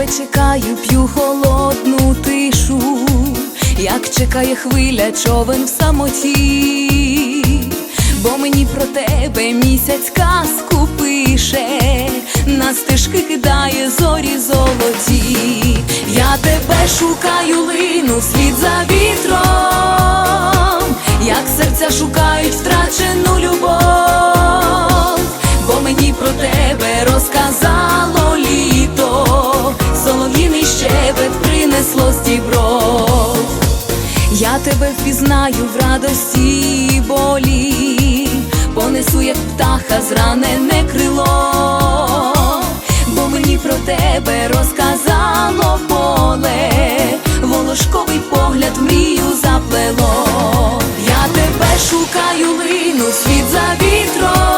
тебе чекаю, п'ю холодну тишу, як чекає хвиля човен в самоті, бо мені про тебе місяць казку пише, на стежки кидає зорі золоті. Я тебе шукаю, лину слід за вітром, як серця шукають втрачену любов, стібров. Я тебе впізнаю в радості і болі, понесу, як птаха, зранене крило, бо мені про тебе розказало поле, волошковий погляд мрію заплело. Я тебе шукаю, лину світ за вітром,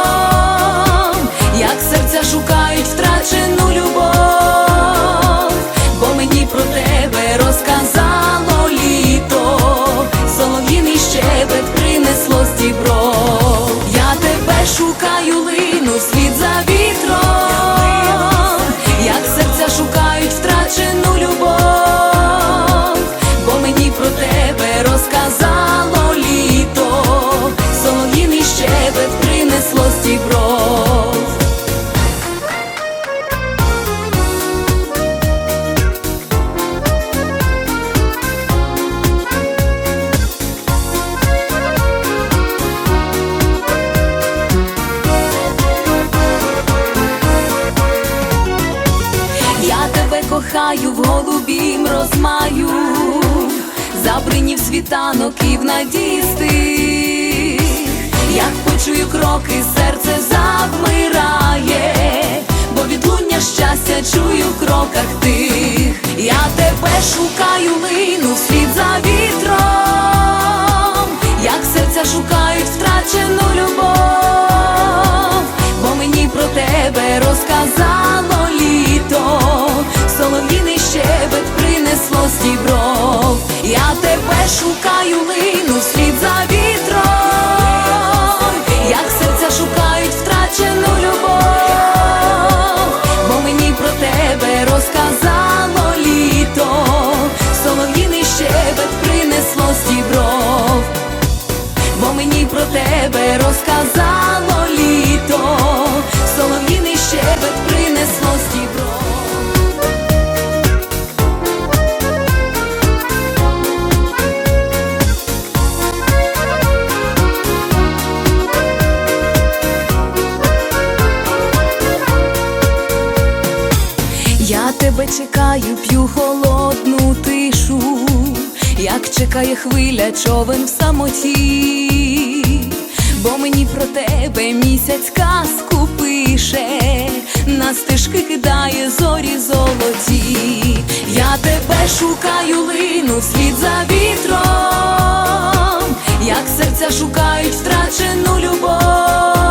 кохаю в голубім розмаю, забринів світанок і в надії стих. Як почую кроки, серце завмирає, бо відлуння щастя чую в кроках тих. Я тебе шукаю, лину вслід за вітром, як серця шукають втрачену любов, бо мені про тебе розказало шукаю, тебе чекаю, п'ю холодну тишу, як чекає хвиля човен в самоті, бо мені про тебе місяць казку пише, на стежки кидає зорі золоті. Я тебе шукаю, лину слід за вітром, як серця шукають втрачену любов.